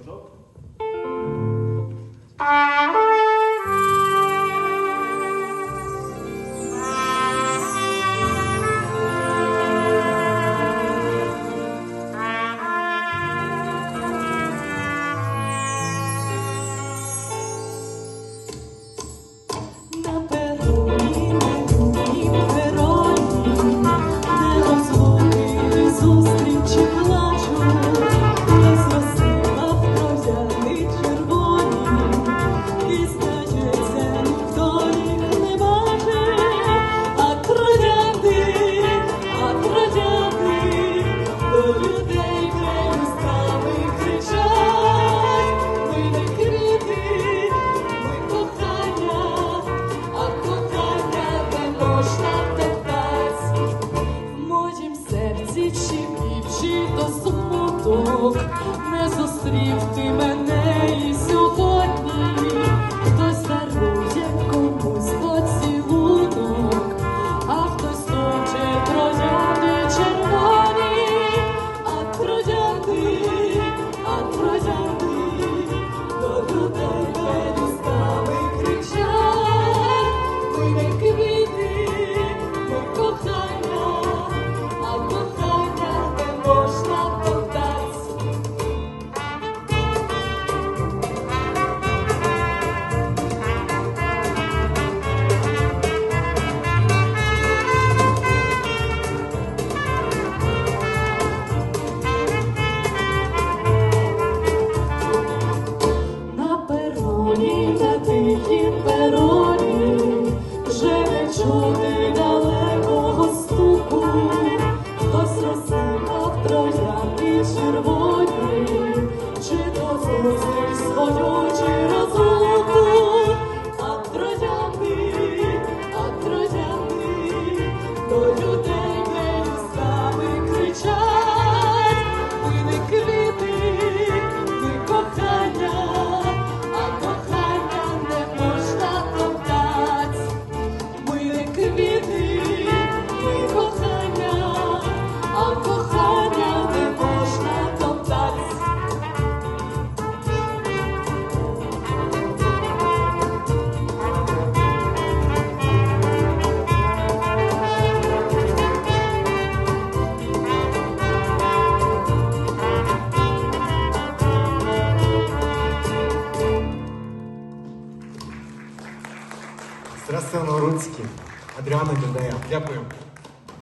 Pues ¿no? Ми зустрів ти мене. сьогодні, чи то зустріч свою. Тарас Руцький, Адріана Дюдея. Дякую.